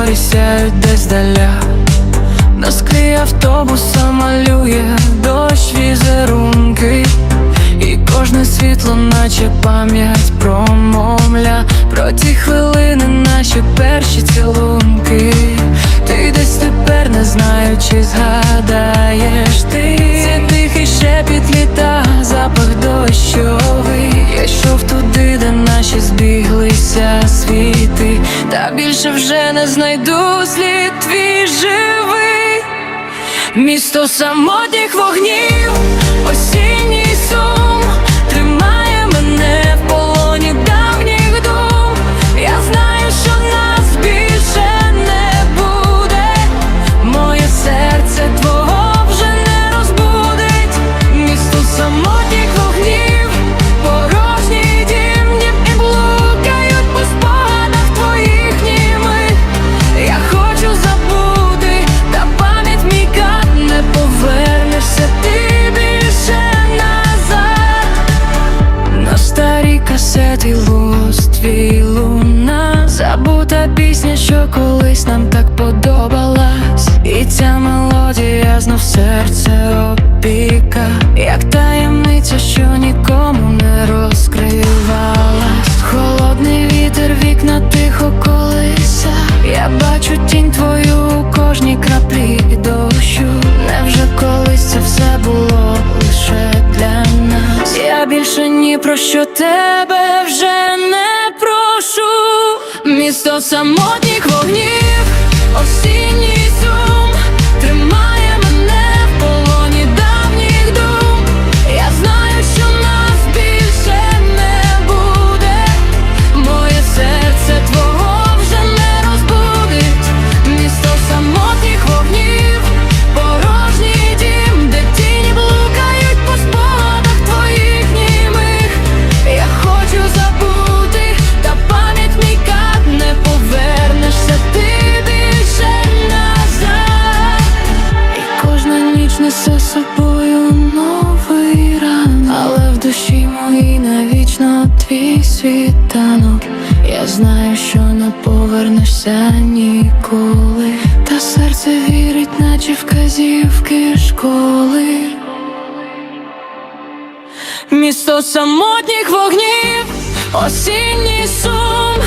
зорі сяють десь даля. На склі автобуса малює дощ візерунки. І кожне світло, наче пам'ять промовля. Про ті хвилини, наші перші цілунки. Ти десь тепер не знаю, чи Та більше вже не знайду слід твій живий. Місто самотніх вогнів, касеті луст твій луна. Забута пісня, що колись нам так подобалась. І ця мелодія знов серце опіка. Як таємниця, про що тебе вже не прошу. Місто самотніх вогнів, осінній сум ніч несе з собою новий ран, але в душі моїй навічно твій світанок. Я знаю, що не повернешся ніколи, та серце вірить, наче вказівки школи. Місто самотніх вогнів, осінній сон